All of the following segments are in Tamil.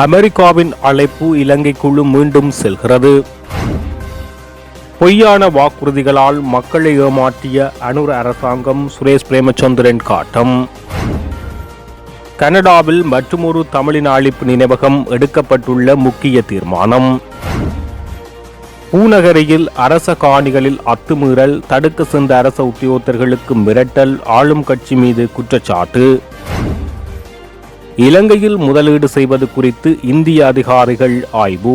அமெரிக்காவின் அழைப்பு இலங்கைக்குழு மீண்டும் செல்கிறது. பொய்யான வாக்குறுதிகளால் மக்களை ஏமாற்றிய அனுர அரசாங்கம் சுரேஷ் பிரேமச்சந்திரன் காட்டம். கனடாவில் மற்றுமொரு தமிழின் அழிப்பு நினைவகம் எடுக்கப்பட்டுள்ள முக்கிய தீர்மானம். பூநகரியில் அரச காணிகளில் அத்துமீறல் தடுக்க சென்ற அரச உத்தியோகத்தர்களுக்கு மிரட்டல் ஆளும் கட்சி மீது குற்றச்சாட்டு. இலங்கையில் முதலீடு செய்வது குறித்து இந்திய அதிகாரிகள் ஆய்வு.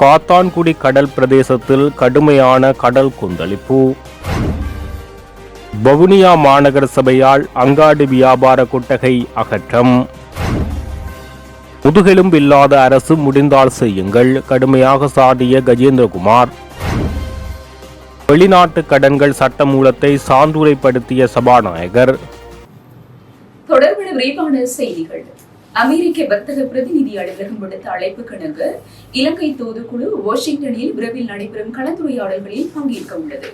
காத்தான்குடி கடல் பிரதேசத்தில் கடுமையான கடல் கொந்தளிப்பு. வவுனியா மாநகர சபையால் அங்காடி வியாபார கொட்டகை அகற்றம். முதுகெலும்பில்லாத அரசு முடிந்தால் செய்யுங்கள் கடுமையாக சாடிய கஜேந்திரகுமார். வெளிநாட்டு கடன்கள் சட்டமூலத்தை சான்றுரைப்படுத்திய சபாநாயகர். தொடர்பான விரைவான செய்திகள். அமெரிக்க வர்த்தக பிரதிநிதி அலுவலகம் விடுத்த அழைப்பு கிணங்க இலங்கை தூதுக்குழு வாஷிங்டனில் விரைவில் நடைபெறும் கலந்துரையாடல்களில் பங்கேற்க உள்ளது.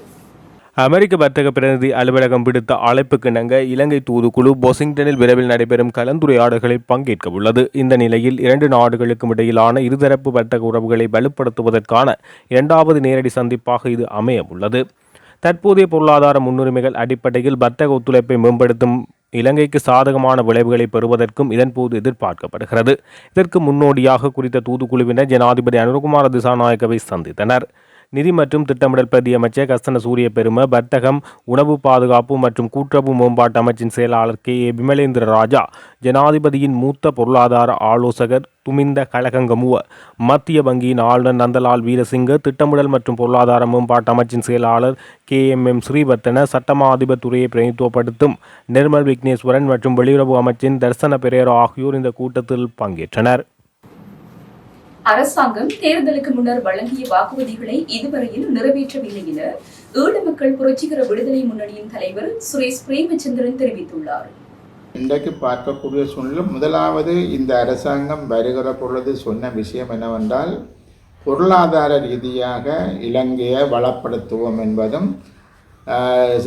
அமெரிக்க வர்த்தக பிரதிநிதி அலுவலகம் விடுத்த அழைப்புக்கிணங்க இலங்கை தூதுக்குழு வாஷிங்டனில் விரைவில் நடைபெறும் கலந்துரையாடல்களில் பங்கேற்க உள்ளது. இந்த நிலையில் இரண்டு நாடுகளுக்கும் இடையிலான இருதரப்பு வர்த்தக உறவுகளை வலுப்படுத்துவதற்கான இரண்டாவது நேரடி சந்திப்பாக இது அமைய உள்ளது தற்போதைய பொருளாதார முன்னுரிமைகள் அடிப்படையில் வர்த்தக ஒத்துழைப்பை மேம்படுத்தும் இலங்கைக்கு சாதகமான விளைவுகளை பெறுவதற்கும் இதன்போது எதிர்பார்க்கப்படுகிறது. இதற்கு முன்னோடியாக குறித்த தூதுக்குழுவினர் ஜனாதிபதி அனுகுமார திசாநாயக்கவை சந்தித்தனர். நிதி மற்றும் திட்டமிடல் பிரதி அமைச்சர் கஸ்தன சூரிய பெரும வர்த்தகம் உணவு பாதுகாப்பு மற்றும் கூட்டுறவு மேம்பாட்டு அமைச்சின் செயலாளர் கே. ஏ. விமலேந்திர ராஜா ஜனாதிபதியின் மூத்த பொருளாதார ஆலோசகர் துமிந்த கழகங்கமுவ மத்திய வங்கியின் ஆளுநர் நந்தலால் வீரசிங்க திட்டமிடல் மற்றும் பொருளாதார மேம்பாட்டு அமைச்சின் செயலாளர் கே. எம். எம். ஸ்ரீவர்த்தன சட்டமா அதிபர் நிர்மல் விக்னேஸ்வரன் மற்றும் வெளியுறவு அமைச்சின் தர்சன பெரேரா ஆகியோர் இந்த கூட்டத்தில் பங்கேற்றனர். அரசாங்கம் தேர்தலுக்கு முன்னர் வழங்கிய வாக்குறுதிகளை இதுவரையில் நிறைவேற்றவில்லை என ஈழ மக்கள் புரட்சிகர விடுதலை முன்னணியின் தலைவர் சுரேஷ் பிரேமச்சந்திரன் தெரிவித்துள்ளார். இன்றைக்கு பார்க்கக்கூடிய சூழ்நிலை முதலாவது இந்த அரசாங்கம் வருகிற பொழுது சொன்ன விஷயம் என்னவென்றால் பொருளாதார ரீதியாக இலங்கையை வளப்படுத்துவோம் என்பதும்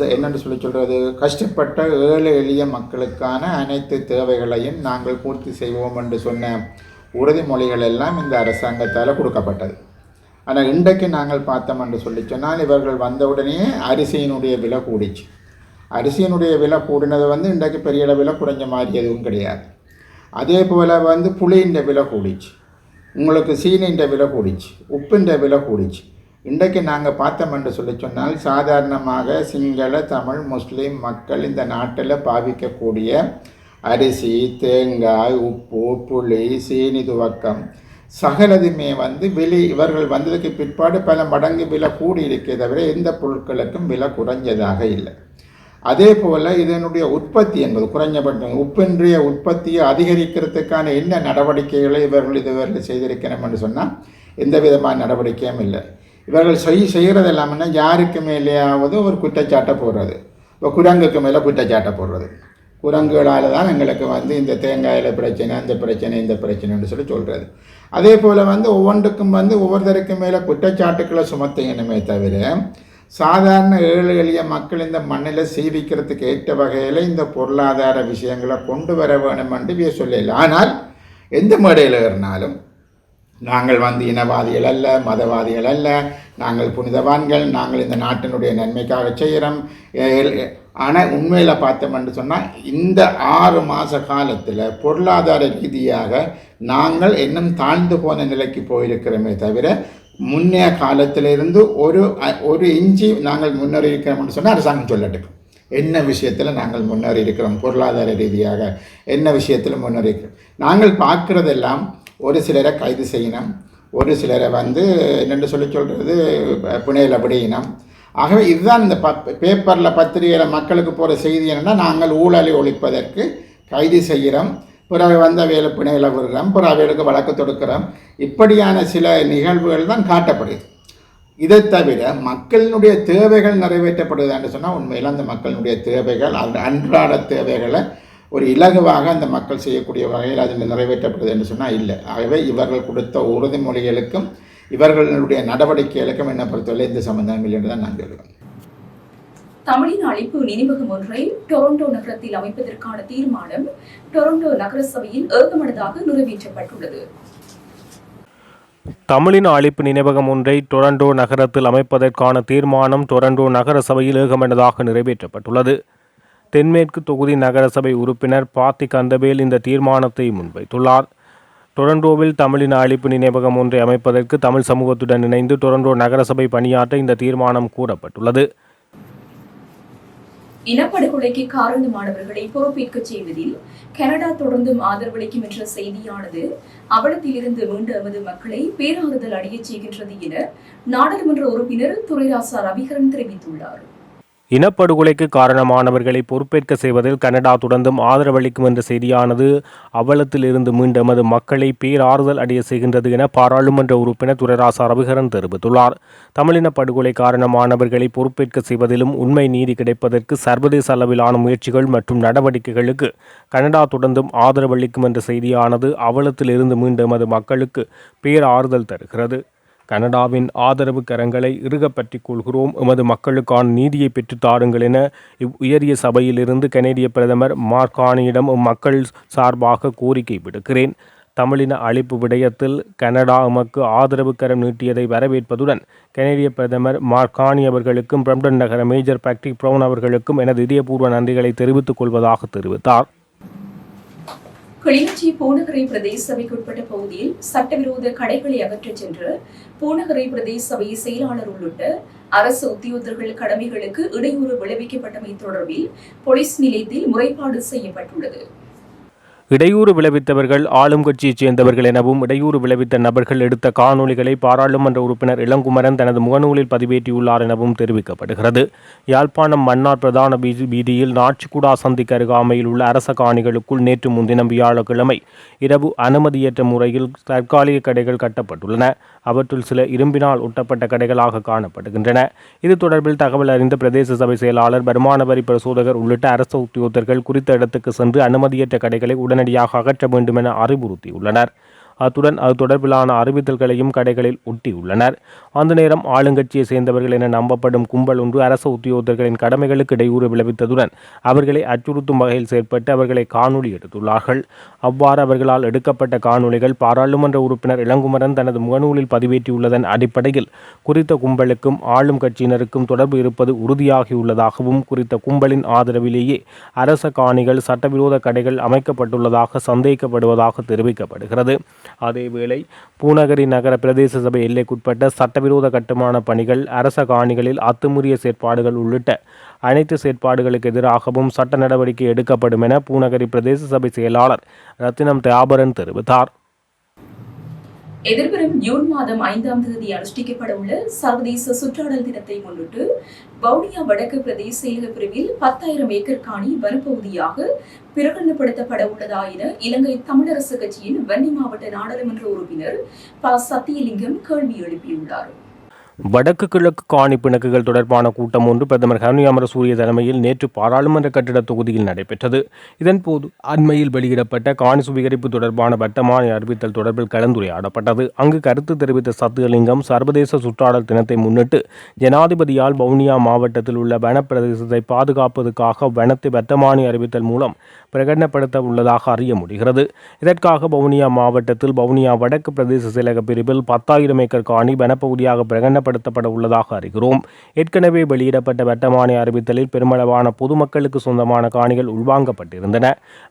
என்னென்னு சொல்லி சொல்கிறது கஷ்டப்பட்ட ஏழை எளிய மக்களுக்கான அனைத்து தேவைகளையும் நாங்கள் பூர்த்தி செய்வோம் என்று சொன்ன உறுதிமொழிகள் எல்லாம் இந்த அரசாங்கத்தால் கொடுக்கப்பட்டது. ஆனால் இன்றைக்கு நாங்கள் பார்த்தோம் என்று சொல்லி சொன்னால் இவர்கள் வந்தவுடனே அரிசியினுடைய விலை கூடிச்சு. அரிசியினுடைய விலை கூடினது வந்து இன்றைக்கு பெரிய அளவில் குறைஞ்ச மாதிரி எதுவும் கிடையாது. அதே போல் வந்து புளியின் விலை கூடிச்சு. உங்களுக்கு சீனின்ற விலை கூடிச்சு. உப்புன்ற விலை கூடிச்சு. இன்றைக்கு நாங்கள் பார்த்தோம் என்று சொல்லி சொன்னால் சாதாரணமாக சிங்கள தமிழ் முஸ்லீம் மக்கள் இந்த நாட்டில் பாவிக்கக்கூடிய அரிசி தேங்காய் உப்பு புளி சீனி துவக்கம். சகலதுமே வந்து விலை இவர்கள் வந்ததுக்கு பிற்பாடு பல மடங்கு விலை கூடி இருக்கே தவிர எந்த பொருட்களுக்கும் விலை குறைஞ்சதாக இல்லை. அதே போல் இதனுடைய உற்பத்தி என்பது குறைஞ்சபட்சம். உப்பின்றைய உற்பத்தியை அதிகரிக்கிறதுக்கான என்ன நடவடிக்கைகளை இவர்கள் இதுவரை செய்திருக்கணும் என்று சொன்னால் எந்த விதமான நடவடிக்கையும் இல்லை. இவர்கள் செய் செய்கிறது எல்லாமே யாருக்கு மேலேயாவது ஒரு குற்றச்சாட்டை போடுறது. இப்போ குரங்குக்கு மேலே குற்றச்சாட்டை போடுறது. குரங்குகளால் தான் எங்களுக்கு வந்து இந்த தேங்காயில் பிரச்சனை அந்த பிரச்சனை இந்த பிரச்சனைன்னு சொல்லி சொல்கிறது அதே போல் வந்து ஒவ்வொன்றுக்கும் வந்து ஒவ்வொருத்தருக்கும் மேலே குற்றச்சாட்டுக்களை சுமத்தணுமே தவிர சாதாரண ஏழை எளிய மக்கள் இந்த மண்ணில் சீவிக்கிறதுக்கு ஏற்ற வகையில் இந்த பொருளாதார விஷயங்களை கொண்டு வர வேணும் என்று சொல்லல. ஆனால் எந்த மேடையில் ஏறினாலும் நாங்கள் வந்து இனவாதிகள் அல்ல மதவாதிகள் அல்ல நாங்கள் புனிதவான்கள் நாங்கள் இந்த நாட்டினுடைய நன்மைக்காக செய்கிறோம் ஆனால் உண்மையில் பார்த்தோம்னு சொன்னால் இந்த ஆறு மாத காலத்தில் பொருளாதார ரீதியாக நாங்கள் இன்னும் தாழ்ந்து போன நிலைக்கு போயிருக்கிறோமே தவிர முன்னைய காலத்திலிருந்து ஒரு ஒரு இஞ்சி நாங்கள் முன்னேறி இருக்கிறோம்னு சொன்னால் அரசாங்கம் சொல்லட்டும். என்ன விஷயத்தில் நாங்கள் முன்னேறி இருக்கிறோம்? பொருளாதார ரீதியாக என்ன விஷயத்தில் முன்னேறி இருக்கிறோம்? நாங்கள் பார்க்குறதெல்லாம் ஒரு சிலரை கைது செய்யணும் ஒரு சிலரை வந்து என்னென்று சொல்லி சொல்கிறது புனையில் அப்படியினம் ஆகவே இதுதான் இந்த ப பேப்பரில் பத்திரிகையில் மக்களுக்கு போகிற செய்தி என்னென்னா நாங்கள் ஊழலை ஒழிப்பதற்கு கைது செய்கிறோம். பிறகு வந்த வேலை பிணையில் விடுறோம். பிறகு அவைகளுக்கு வழக்கு தொடுக்கிறோம். இப்படியான சில நிகழ்வுகள் தான் காட்டப்படுது இதை தவிர மக்களினுடைய தேவைகள் நிறைவேற்றப்படுது என்று சொன்னால் உண்மையில் அந்த மக்களினுடைய தேவைகள் அந்த அன்றாட தேவைகளை ஒரு இலகுவாக அந்த மக்கள் செய்யக்கூடிய வகையில் அதில் நிறைவேற்றப்படுது என்று சொன்னால் இல்லை. ஆகவே இவர்கள் கொடுத்த உறுதிமொழிகளுக்கும் இவர்களுடைய நடவடிக்கைகளுக்கும் என்ன பொறுத்தவரை எந்த சம்பந்தம் இல்லை என்று தான் நான் சொல்லுவேன். தமிழின் அழைப்பு நினைவகம் ஒன்றை டொரண்டோ நகரத்தில் அமைப்பதற்கான தீர்மானம் டொரண்டோ நகரசபையில் ஏகமனதாக நிறைவேற்றப்பட்டுள்ளது. தமிழின் அழிப்பு நினைவகம் ஒன்றை டொரண்டோ நகரத்தில் அமைப்பதற்கான தீர்மானம் டொரண்டோ நகர சபையில் ஏகமனதாக நிறைவேற்றப்பட்டுள்ளது. தென்மேற்கு தொகுதி நகரசபை உறுப்பினர் பாத்தி கந்தவேல் இந்த தீர்மானத்தை முன்வைத்துள்ளார். டொரண்டோவில் தமிழின் அழிப்பு நினைவகம் ஒன்றை அமைப்பதற்கு தமிழ் சமூகத்துடன் இணைந்து டொரண்டோ நகரசபை பணியாற்ற இந்த தீர்மானம் கூறப்பட்டுள்ளது. இனப்படுகொலைக்கு காரணமானவர்களை பொறுப்பேற்க செய்வதில் கனடா தொடர்ந்தும் ஆதரவளிக்கும் என்ற செய்தியானது அவலத்திலிருந்து மீண்ட எமது மக்களை பேராறுதல் அடையச் செய்கின்றது என நாடாளுமன்ற உறுப்பினர் துரைராசா ரவிகரன் தெரிவித்துள்ளார். இனப்படுகொலைக்கு காரணமானவர்களை பொறுப்பேற்க செய்வதில் கனடா தொடர்ந்தும் ஆதரவளிக்கும் என்ற செய்தியானது அவலத்தில் இருந்து மீண்டும் அது மக்களை பேராறுதல் அடைய செய்கின்றது என பாராளுமன்ற உறுப்பினர் துரராசா ரவிகரன் தெரிவித்துள்ளார். தமிழின படுகொலை காரணமானவர்களை பொறுப்பேற்க செய்வதிலும் உண்மை நீதி கிடைப்பதற்கு சர்வதேச அளவிலான முயற்சிகள் மற்றும் நடவடிக்கைகளுக்கு கனடா தொடர்ந்தும் ஆதரவளிக்கும் என்ற செய்தியானது அவலத்தில் இருந்து மீண்ட மக்களுக்கு பேராறுதல் தருகிறது. கனடாவின் ஆதரவு கரங்களை இறுகப் பற்றிக் கொள்கிறோம். எமது மக்களுக்கான நீதியை பெற்றுத் தாருங்கள் என இவ் உயரிய சபையிலிருந்து கனேடிய பிரதமர் மார்கானியிடம் மக்கள் சார்பாக கோரிக்கை விடுக்கிறேன். தமிழின அழிப்பு விடயத்தில் கனடா எமக்கு ஆதரவு கரம் நீட்டியதை வரவேற்பதுடன் கனேடிய பிரதமர் மார்கானி அவர்களுக்கும் பிரம்டன் நகர மேஜர் பேக்டிக் ப்ரவுன் அவர்களுக்கும் எனது இதயபூர்வ நன்றிகளை தெரிவித்துக் கொள்வதாக தெரிவித்தார். கிளிநொச்சி பூநகரை பிரதேச சபைக்குட்பட்ட பகுதியில் சட்டவிரோத கடைகளை அகற்றச் சென்ற பூநகரை பிரதேச சபை செயலாளர் உள்ளிட்ட அரசு உத்தியோகர்கள் கடமைகளுக்கு இடையூறு விளைவிக்கப்பட்டமை தொடர்பில் போலீஸ் நிலையத்தில் முறைப்பாடு செய்யப்பட்டுள்ளது. இடையூறு விளைவித்தவர்கள் ஆளும் கட்சியைச் சேர்ந்தவர்கள் எனவும் இடையூறு விளைவித்த நபர்கள் எடுத்த காணொளிகளை பாராளுமன்ற உறுப்பினர் இளங்குமரன் தனது முகநூலில் பதிவேற்றியுள்ளார் எனவும் தெரிவிக்கப்படுகிறது. யாழ்ப்பாணம் மன்னார் பிரதான வீதி வீதியில் நாச்சிக்குடா சந்திக்கு அருகாமையில் உள்ள அரச காணிகளுக்குள் நேற்று முன்தினம் வியாழக்கிழமை இரவு அனுமதியற்ற முறையில் தற்காலிக கடைகள் கட்டப்பட்டுள்ளன. அவற்றுள் சில இரும்பினால் ஒட்டப்பட்ட கடைகளாக காணப்படுகின்றன. இது தொடர்பில் தகவல் அறிந்த பிரதேச சபை செயலாளர் வருமான வரி பரிசோதகர் உள்ளிட்ட அரசு உத்தியோகத்தர்கள் குறித்த இடத்துக்கு சென்று அனுமதியற்ற கடைகளை உடனடியாக அகற்ற வேண்டும் என அறிவுறுத்தியுள்ளனர். அத்துடன் அது தொடர்பிலான அறிவித்தல்களையும் கடைகளில் ஒட்டியுள்ளனர். அந்த நேரம் ஆளுங்கட்சியை சேர்ந்தவர்கள் என நம்பப்படும் கும்பல் ஒன்று அரசு உத்தியோகத்தர்களின் கடமைகளுக்கு இடையூறு விளைவித்ததுடன் அவர்களை அச்சுறுத்தும் வகையில் செயற்பட்டு அவர்களை காணொலி எடுத்துள்ளார்கள். அவ்வாறு அவர்களால் எடுக்கப்பட்ட காணொளிகள் பாராளுமன்ற உறுப்பினர் இளங்குமரன் தனது முகநூலில் பதிவேற்றியுள்ளதன் அடிப்படையில் குறித்த கும்பலுக்கும் ஆளும் கட்சியினருக்கும் தொடர்பு இருப்பது உறுதியாகியுள்ளதாகவும் குறித்த கும்பலின் ஆதரவிலேயே அரச காணிகள் சட்டவிரோத கடைகள் அமைக்கப்பட்டுள்ளதாக சந்தேகிக்கப்படுவதாக தெரிவிக்கப்படுகிறது. அதேவேளை பூநகரி நகர பிரதேச சபை எல்லைக்குட்பட்ட சட்ட சட்டவிரோத கட்டுமான பணிகள் அரச காணிகளில் அத்துமுறிய செயற்பாடுகள் உள்ளிட்ட அனைத்து செயற்பாடுகளுக்கு எதிராகவும் சட்ட நடவடிக்கை எடுக்கப்படும் என பூநகரி பிரதேச சபை செயலாளர் ரத்தினம் தியாபரன் தெரிவித்தார். எதிர்வரும் ஜூன் மாதம் ஐந்தாம் தேதி அனுஷ்டிக்கப்பட உள்ள சர்வதேச சுற்றாடல் தினத்தை முன்னிட்டு வவுனியா வடக்கு பிரதேச செயலக பிரிவில் பத்தாயிரம் ஏக்கர் காணி வனப்பகுதியாக பிரகடனப்படுத்தப்பட உள்ளதா என இலங்கை தமிழரசு கட்சியின் வன்னி மாவட்ட நாடாளுமன்ற உறுப்பினர் ப. சத்தியலிங்கம் கேள்வி எழுப்பியுள்ளார். வடக்கு கிழக்கு காணி பிணக்குகள் தொடர்பான கூட்டம் ஒன்று பிரதமர் ஹனி அமரசூரிய தலைமையில் நேற்று பாராளுமன்ற கட்டிட தொகுதியில் நடைபெற்றது. இதன்போது அண்மையில் வெளியிடப்பட்ட காணி சுவீகரிப்பு தொடர்பான வட்டமான அறிவித்தல் தொடர்பில் கலந்துரையாடப்பட்டது. அங்கு கருத்து தெரிவித்த சத்தியலிங்கம் சர்வதேச சுற்றாடல் தினத்தை முன்னிட்டு ஜனாதிபதியால் வவுனியா மாவட்டத்தில் உள்ள வனப்பிரதேசத்தை பாதுகாப்பதற்காக வனத்தை வட்டமானி அறிவித்தல் மூலம் பிரகடனப்படுத்த உள்ளதாக அறிய முடிகிறது. இதற்காக வவுனியா மாவட்டத்தில் வவுனியா வடக்கு பிரதேச செயலக பிரிவில் பத்தாயிரம் ஏக்கர் காணி வனப்பகுதியாக பிரகடனப்படுத்தப்பட உள்ளதாக அறிகிறோம். ஏற்கனவே வெளியிடப்பட்ட வட்டமானி அறிவித்தலில் பெருமளவான பொதுமக்களுக்கு சொந்தமான காணிகள் உள்வாங்கப்பட்டிருந்தன.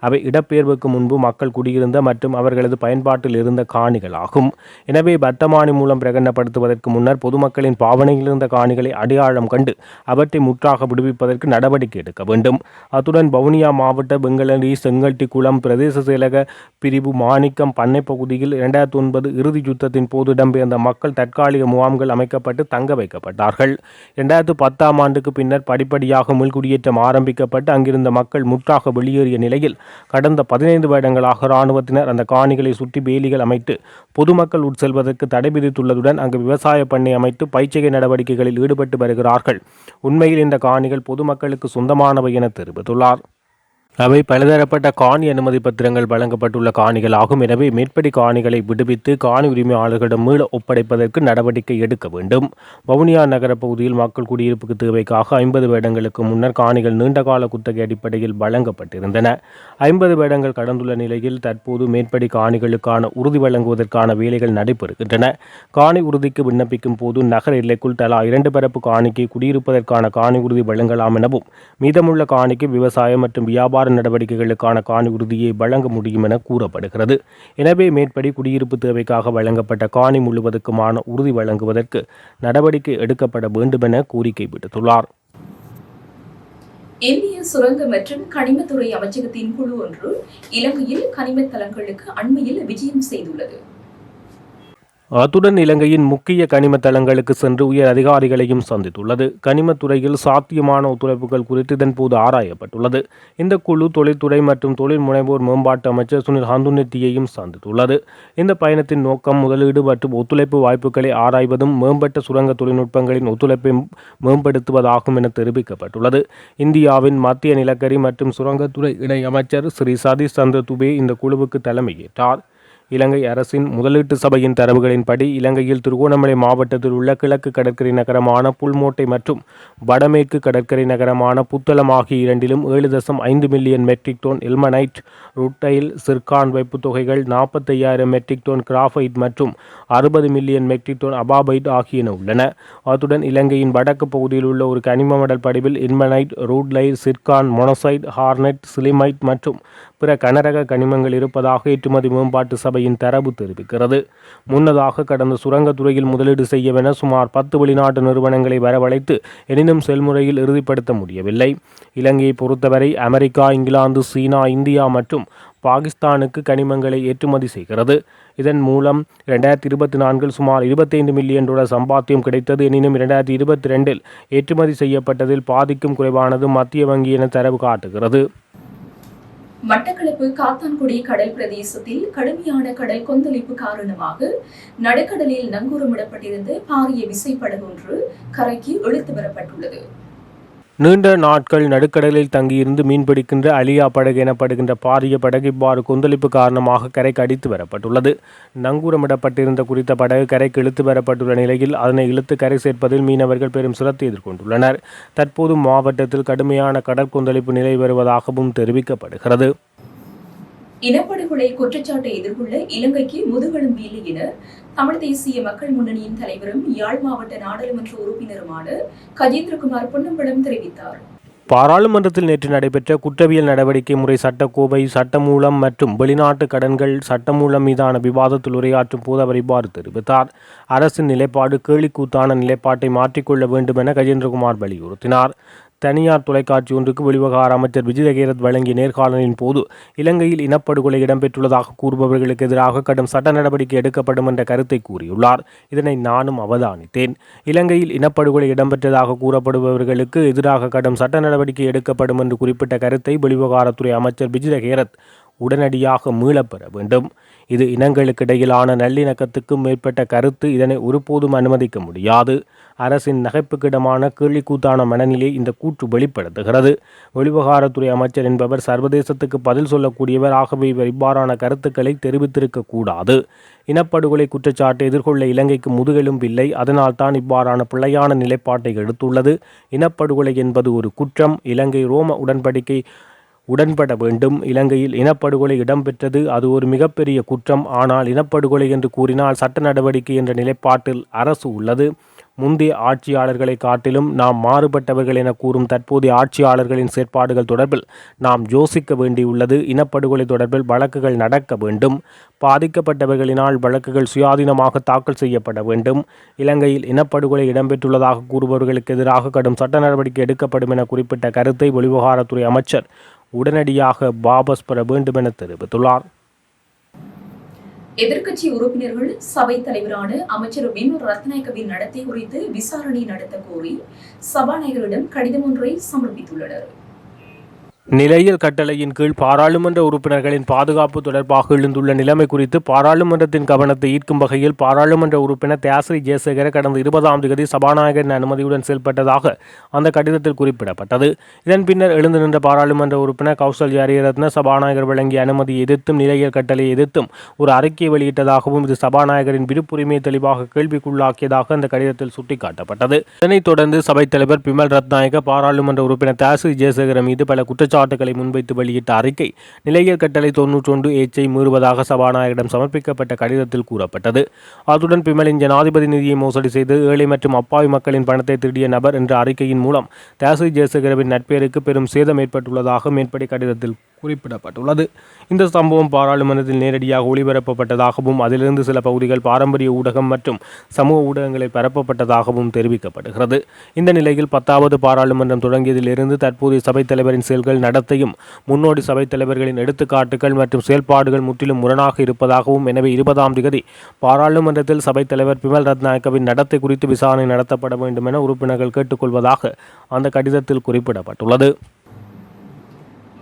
அவை இடப்பெயர்வுக்கு முன்பு மக்கள் குடியிருந்த மற்றும் அவர்களது பயன்பாட்டில் இருந்த காணிகளாகும். எனவே வட்டமானி மூலம் பிரகடனப்படுத்துவதற்கு முன்னர் பொதுமக்களின் பாவனையில் இருந்த காணிகளை அடையாளம் கண்டு அவற்றை முற்றாக விடுவிப்பதற்கு நடவடிக்கை எடுக்க வேண்டும். அத்துடன் வவுனியா மாவட்ட பெங்களரி செங்கல்டிக்குளம் பிரதேச செயலக பிரிவு மாணிக்கம் பண்ணை பகுதியில் இரண்டாயிரத்தி ஒன்பது இறுதி யுத்தத்தின் போது இடம்பெயர்ந்த மக்கள் தற்காலிக முகாம்கள் அமைக்க அமைக்கப்பட்டு தங்க வைக்கப்பட்டார்கள். இரண்டாயிரத்து பத்தாம் ஆண்டுக்கு பின்னர் படிப்படியாக மீள்குடியேற்றம் ஆரம்பிக்கப்பட்டு அங்கிருந்த மக்கள் முற்றாக வெளியேறிய நிலையில் கடந்த பதினைந்து வருடங்களாக இராணுவத்தினர் அந்த காணிகளை சுற்றி வேலிகள் அமைத்து பொதுமக்கள் உட்செல்வதற்கு தடை விதித்துள்ளதுடன் அங்கு விவசாய பண்ணை அமைத்து பயிற்சிகை நடவடிக்கைகளில் ஈடுபட்டு வருகிறார்கள். உண்மையில் இந்த காணிகள் பொதுமக்களுக்கு சொந்தமானவை என தெரிவித்துள்ளார். அவை பலதரப்பட்ட காணி அனுமதி பத்திரங்கள் வழங்கப்பட்டுள்ள காணிகள் ஆகும். எனவே மேற்படி காணிகளை விடுவித்து காணி உரிமையாளர்களிடம் மீள ஒப்படைப்பதற்கு நடவடிக்கை எடுக்க வேண்டும். வவுனியா நகர பகுதியில் மக்கள் குடியிருப்புக்கு தேவைக்காக ஐம்பது வேடங்களுக்கு முன்னர் காணிகள் நீண்டகால குத்தகை அடிப்படையில் வழங்கப்பட்டிருந்தன. ஐம்பது வேடங்கள் கடந்துள்ள நிலையில் தற்போது மேற்படி காணிகளுக்கான உறுதி வழங்குவதற்கான வேலைகள் நடைபெறுகின்றன. காணி உறுதிக்கு விண்ணப்பிக்கும் போது நகர எல்லைக்குள் தலா இரண்டு பரப்பு காணிக்கு குடியிருப்பதற்கான காணி உறுதி வழங்கலாம் எனவும் மீதமுள்ள காணிக்கு விவசாயம் மற்றும் வியாபார நடவடிக்கைகளுக்கான காணி உறுதியை வழங்க முடியும் என கூறப்படுகிறது. எனவே மேற்படி குடியிருப்பு தேவைக்காக வழங்கப்பட்ட காணி முழுவதுக்குமான உறுதி வழங்குவதற்கு நடவடிக்கை எடுக்கப்பட வேண்டுமென கோரிக்கை விடுத்துள்ளார். இந்திய சுரங்க மற்றும் கனிமத்துறை அமைச்சகத்தின் குழு ஒன்று இலங்கையில் கனிம தளங்களுக்கு அண்மையில் விஜயம் செய்துள்ளது. அத்துடன் இலங்கையின் முக்கிய கனிம தளங்களுக்கு சென்று உயர் அதிகாரிகளையும் சந்தித்துள்ளது. கனிமத்துறையில் சாத்தியமான ஒத்துழைப்புகள் குறித்து இதன்போது ஆராயப்பட்டுள்ளது. இந்த குழு தொழில்துறை மற்றும் தொழில் முனைவோர் மேம்பாட்டு அமைச்சர் சுனில் ஹந்துனெத்தியையும் சந்தித்துள்ளது. இந்த பயணத்தின் நோக்கம் முதலீடு மற்றும் ஒத்துழைப்பு வாய்ப்புகளை ஆராய்வதும் மேம்பட்ட சுரங்க தொழில்நுட்பங்களின் ஒத்துழைப்பை மேம்படுத்துவதாகும் என தெரிவிக்கப்பட்டுள்ளது. இந்தியாவின் மத்திய நிலக்கரி மற்றும் சுரங்கத்துறை இணை அமைச்சர் ஸ்ரீ சதீஷ் சந்திர துபே இந்த குழுவுக்கு தலைமையேற்றார். இலங்கை அரசின் முதலீட்டு சபையின் தரவுகளின்படி இலங்கையில் திருகோணமலை மாவட்டத்தில் உள்ள கிழக்கு கடற்கரை நகரமான புல்மோட்டை மற்றும் வடமேற்கு கடற்கரை நகரமான புத்தளம் ஆகிய இரண்டிலும் ஏழு தசம் ஐந்து million metric tonne ilmenite rutile zircon வைப்பு தொகைகள் நாற்பத்தையாயிரம் மெட்ரிக் டோன் கிராஃபைட் மற்றும் அறுபது மில்லியன் மெட்ரிக் டோன் அபாபைட் ஆகியன உள்ளன. அத்துடன் இலங்கையின் வடக்கு பகுதியில் உள்ள ஒரு கனிம மடல் படிவில் இன்மனைட் ரூட்லைட் சிர்கான் மொனசைட் ஹார்னெட் சிலிமைட் மற்றும் பிற கனரக கனிமங்கள் இருப்பதாக ஏற்றுமதி மேம்பாட்டு சபை சபையின் தரவு தெரிவிக்கிறது. முன்னதாக கடந்த சுரங்கத்துறையில் முதலீடு செய்யவென சுமார் பத்து வெளிநாட்டு நிறுவனங்களை வரவழைத்து எனினும் செயல்முறையில் இறுதிப்படுத்த முடியவில்லை. இலங்கையை பொறுத்தவரை அமெரிக்கா இங்கிலாந்து சீனா இந்தியா மற்றும் பாகிஸ்தானுக்கு கனிமங்களை ஏற்றுமதி செய்கிறது. இதன் மூலம் இரண்டாயிரத்தி இருபத்தி நான்கில் சுமார் இருபத்தைந்து மில்லியன் டாலர் சம்பாத்தியம் கிடைத்தது. எனினும் இரண்டாயிரத்தி இருபத்தி ரெண்டில் ஏற்றுமதி செய்யப்பட்டதில் பாதிக்கும் குறைவானது மத்திய வங்கி என தரவு காட்டுகிறது. மட்டக்களப்பு காத்தான்குடி கடல் பிரதேசத்தில் கடுமையான கடல் கொந்தளிப்பு காரணமாக நடுக்கடலில் நங்கூரமிடப்பட்டிருந்த பாரிய விசைப்படகு ஒன்று கரைக்கு இழுத்து வரப்பட்டுள்ளது. நீண்ட நாட்கள் நடுக்கடலில் தங்கியிருந்து மீன்பிடிக்கின்ற அலியா படகு எனப்படுகின்ற பாரிய படகு இவ்வாறு கொந்தளிப்பு காரணமாக கரைக்கு அடித்து வரப்பட்டுள்ளது. நங்கூரமிடப்பட்டிருந்த குறித்த படகு கரைக்கு இழுத்து வரப்பட்டுள்ள நிலையில் அதனை இழுத்து கரை சேர்ப்பதில் மீனவர்கள் பெரும் சிரத்தை எதிர்கொண்டுள்ளனர். தற்போது மாவட்டத்தில் கடுமையான கடற்கொந்தளிப்பு நிலை வருவதாகவும் தெரிவிக்கப்படுகிறது. இனப்படுகொலை குற்றச்சாட்டை எதிர்கொள்ள இலங்கைக்கு முதுகெலும் இல்லை என தமிழ் தேசிய மக்கள் முன்னணியின் தலைவரும் யாழ் மாவட்ட நாடாளுமன்ற உறுப்பினருமான கஜேந்திரகுமார் பொன்னம்பலம் தெரிவித்தார். பாராளுமன்றத்தில் நேற்று நடைபெற்ற குற்றவியல் நடவடிக்கை முறை சட்டக்கோவை சட்டமூலம் மற்றும் வெளிநாட்டு கடன்கள் சட்டமூலம் மீதான விவாதத்தில் உரையாற்றும் போது அவர் இவ்வாறு தெரிவித்தார். அரசின் நிலைப்பாடு கேலிக்கூத்தான நிலைப்பாட்டை மாற்றிக்கொள்ள வேண்டும் என கஜேந்திரகுமார் வலியுறுத்தினார். தனியார் தொலைக்காட்சி ஒன்றுக்கு வெளிவகார அமைச்சர் விஜயகேரத் வழங்கிய நேர்காணலின் போது இலங்கையில் இனப்படுகொலை இடம்பெற்றுள்ளதாக கூறுபவர்களுக்கு எதிராக கடும் சட்ட நடவடிக்கை எடுக்கப்படும் என்ற கருத்தை கூறியுள்ளார். இதனை நானும் அவதானித்தேன். இலங்கையில் இனப்படுகொலை இடம்பெற்றதாக கூறப்படுபவர்களுக்கு எதிராக கடும் சட்ட நடவடிக்கை எடுக்கப்படும் என்று குறிப்பிட்ட கருத்தை வெளிவகாரத்துறை அமைச்சர் விஜயகேரத் உடனடியாக மீளப்பெற வேண்டும். இது இனங்களுக்கிடையிலான நல்லிணக்கத்துக்கும் மேற்பட்ட கருத்து. இதனை ஒருபோதும் அனுமதிக்க முடியாது. அரசின் நகைப்புக்கிடமான கேள்விக்கூத்தான மனநிலை இந்த கூற்று வெளிப்படுத்துகிறது. வெளிவகாரத்துறை அமைச்சர் என்பவர் சர்வதேசத்துக்கு பதில் சொல்லக்கூடியவர். ஆகவே இவர் இவ்வாறான கருத்துக்களை தெரிவித்திருக்கக்கூடாது இனப்படுகொலை குற்றச்சாட்டை எதிர்கொள்ள இலங்கைக்கு முதுகெலும்பில்லை அதனால் தான் இவ்வாறான பிழையான நிலைப்பாட்டை எடுத்துள்ளது. இனப்படுகொலை என்பது ஒரு குற்றம். இலங்கை ரோம உடன்படிக்கை உடன்பட வேண்டும். இலங்கையில் இனப்படுகொலை இடம்பெற்றது. அது ஒரு மிகப்பெரிய குற்றம். ஆனால் இனப்படுகொலை என்று கூறினால் சட்ட நடவடிக்கை என்ற நிலைப்பாட்டில் அரசு உள்ளது. முந்தைய ஆட்சியாளர்களை காட்டிலும் நாம் மாறுபட்டவர்கள் என கூறும் தற்போதைய ஆட்சியாளர்களின் செயற்பாடுகள் தொடர்பில் நாம் யோசிக்க வேண்டியுள்ளது. இனப்படுகொலை தொடர்பில் வழக்குகள் நடக்க வேண்டும். பாதிக்கப்பட்டவர்களினால் வழக்குகள் சுயாதீனமாக தாக்கல் செய்யப்பட வேண்டும். இலங்கையில் இனப்படுகொலை இடம்பெற்றுள்ளதாக கூறுபவர்களுக்கு எதிராக கடும் சட்ட நடவடிக்கை எடுக்கப்படும் என குறிப்பிட்ட கருத்தை வெளிவகாரத்துறை அமைச்சர் உடனடியாக வாபஸ் பெற வேண்டும் என தெரிவித்துள்ளார். எதிர்க்கட்சி உறுப்பினர்கள் சபை தலைவரான அமைச்சர் விமல் ரத்நாயக்கவின் நடத்தை குறித்து விசாரணை நடத்த கோரி சபாநாயகரிடம் கடிதம் ஒன்றை சமர்ப்பித்துள்ளனர். நிலையியல் கட்டளையின் கீழ் பாராளுமன்ற உறுப்பினர்களின் பாதுகாப்பு தொடர்பாக எழுந்துள்ள நிலைமை குறித்து பாராளுமன்றத்தின் கவனத்தை ஈர்க்கும் வகையில் பாராளுமன்ற உறுப்பினர் தியாசிரி ஜெயசேகர கடந்த இருபதாம் தேதி சபாநாயகரின் அனுமதியுடன் செயல்பட்டதாக அந்த கடிதத்தில் குறிப்பிடப்பட்டது. இதன் பின்னர் எழுந்து நின்ற பாராளுமன்ற உறுப்பினர் கௌசல் ரத்ன சபாநாயகர் வழங்கிய அனுமதியை எதிர்த்தும் நிலையியல் கட்டளையை எதிர்த்தும் ஒரு அறிக்கையை வெளியிட்டதாகவும் இது சபாநாயகரின் விருப்புரிமையை தெளிவாக கேள்விக்குள்ளாக்கியதாக அந்த கடிதத்தில் சுட்டிக்காட்டப்பட்டது. இதனைத் தொடர்ந்து சபைத் தலைவர் பிமல் ரத்நாயக பாராளுமன்ற உறுப்பினர் தியாசிரி ஜெயசேகர மீது பல குற்றச்சாட்டுகளை முன்வைத்து வெளியிட்ட அறிக்கை நிலையர் கட்டளை தொன்னூற்றொன்று ஏச்சை மீறுவதாக சபாநாயகரிடம் சமர்ப்பிக்கப்பட்ட கடிதத்தில் கூறப்பட்டது. அத்துடன் பிமலின் ஜனாதிபதி நிதியை மோசடி செய்து ஏழை மற்றும் அப்பாவி மக்களின் பணத்தை திருடிய நபர் என்ற அறிக்கையின் மூலம் தேசை ஜெயசேகரவின் நட்பெயருக்கு பெரும் சேதம் ஏற்பட்டுள்ளதாக மேற்படி கடிதத்தில் குறிப்பிடப்பட்டுள்ளது. இந்த சம்பவம் பாராளுமன்றத்தில் நேரடியாக ஒளிபரப்பப்பட்டதாகவும் அதிலிருந்து சில பகுதிகள் பாரம்பரிய ஊடகம் மற்றும் சமூக ஊடகங்களில் பரப்பப்பட்டதாகவும் தெரிவிக்கப்படுகிறது. இந்த நிலையில் பத்தாவது பாராளுமன்றம் தொடங்கியதிலிருந்து தற்போதைய சபைத் தலைவரின் செயல்கள் நடத்தையும் முன்னோடி சபைத் தலைவர்களின் எடுத்துக்காட்டுகள் மற்றும் செயல்பாடுகள் முற்றிலும் முரணாக இருப்பதாகவும் எனவே இருபதாம் திகதி பாராளுமன்றத்தில் சபைத் தலைவர் பிமல் ரத்நாயக்கவின் நடத்தை குறித்து விசாரணை நடத்தப்பட வேண்டும் என உறுப்பினர்கள் கேட்டுக்கொள்வதாக அந்த கடிதத்தில் குறிப்பிடப்பட்டுள்ளது.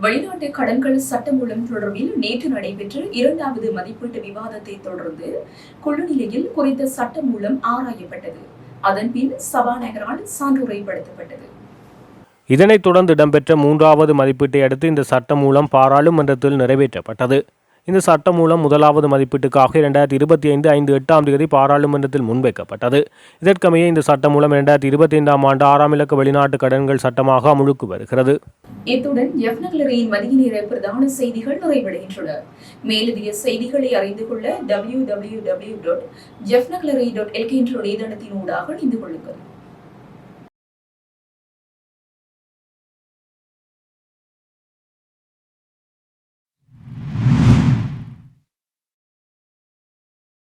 வெளிநாட்டு கடன்கள் சட்டமூலம் தொடர்பில் நேற்று நடைபெற்ற இரண்டாவது மதிப்பீட்டு விவாதத்தை தொடர்ந்து குழு நிலையில் குறித்த சட்டமூலம் ஆராயப்பட்டது. அதன்பின் சபாநாயகரால் சான்றுரைப்படுத்தப்பட்டது. இதனைத் தொடர்ந்து இடம்பெற்ற மூன்றாவது மதிப்பீட்டை அடுத்து இந்த சட்டம் மூலம் பாராளுமன்றத்தில் நிறைவேற்றப்பட்டது. இந்த சட்டம் மூலம் முதலாவது மதிப்பீட்டுக்காக இரண்டாயிரத்தி இருபத்தி ஐந்து ஐந்து எட்டாம் தேதி பாராளுமன்றத்தில் முன்வைக்கப்பட்டது. இதற்கமைய இந்த சட்டம் மூலம் இரண்டாயிரத்தி இருபத்தி ஐந்தாம் ஆண்டு ஆறாம் இலக்க வெளிநாட்டு கடன்கள் சட்டமாக அமுழுக்கு வருகிறது. இத்துடன் எஃப்னக்லரியின் மதிய நேர பிரதான செய்திகள் நிறைவடைகின்றன. மேலதிக செய்திகளை அறிந்து கொள்ள டபிள்யூ டபிள்யூ டபிள்யூ டாட் ஜெஃப்னக்லரி டாட் எல்கே என்ற இணையதளத்தின் ஊடாக இணைந்து கொள்ளுங்கள்.